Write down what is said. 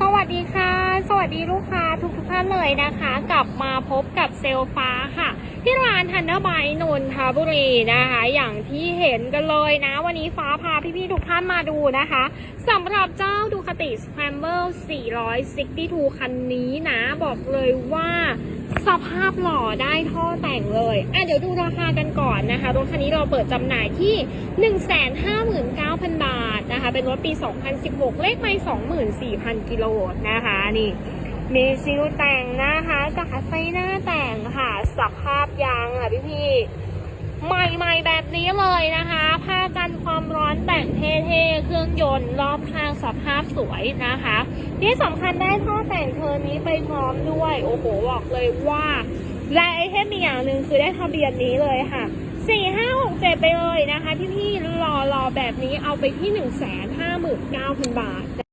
สวัสดีค่ะ สวัสดีลูกค้าทุกทุกท่านเลยนะคะ กลับมาพบกับเซลฟ้าค่ะ ที่ร้านทันเดอร์ไบนนทบุรีนะคะ อย่างที่เห็นกันเลยนะ วันนี้ฟ้าพาพี่ๆทุกท่านมาดูนะคะสำหรับเจ้าดูคติ Scramble 462 คันนี้นะ บอกเลยว่าสภาพหล่อได้ท่อแต่งเลย อะเดี๋ยวดูราคากันก่อนนะคะ รถคันนี้เราเปิดจำหน่ายที่ 159,000 บาท นะคะ เป็นรถปี 2016 เลขไม่24,000 กิโลนะคะนี่ มีซิลแต่งนะคะกับไฟหน้าแต่งค่ะ สภาพยางค่ะพี่พี่ใหม่ๆแบบนี้เลยนะคะผ้ากันความร้อนแต่งเท่ๆ เครื่องยนต์รอบข้างสภาพสวยนะคะ ที่สำคัญได้ท่อแต่งเทอร์นี้ไปพร้อมด้วย โอ้โห บอกเลยว่า และไอเทมมีอย่างหนึ่งคือได้ทะเบียนนี้เลยค่ะ สี่ห้าหกเจ็ดไปเลยนะคะ พี่ๆรอรอแบบนี้เอาไปที่หนึ่งแสนห้าหมื่นเก้าพันบาท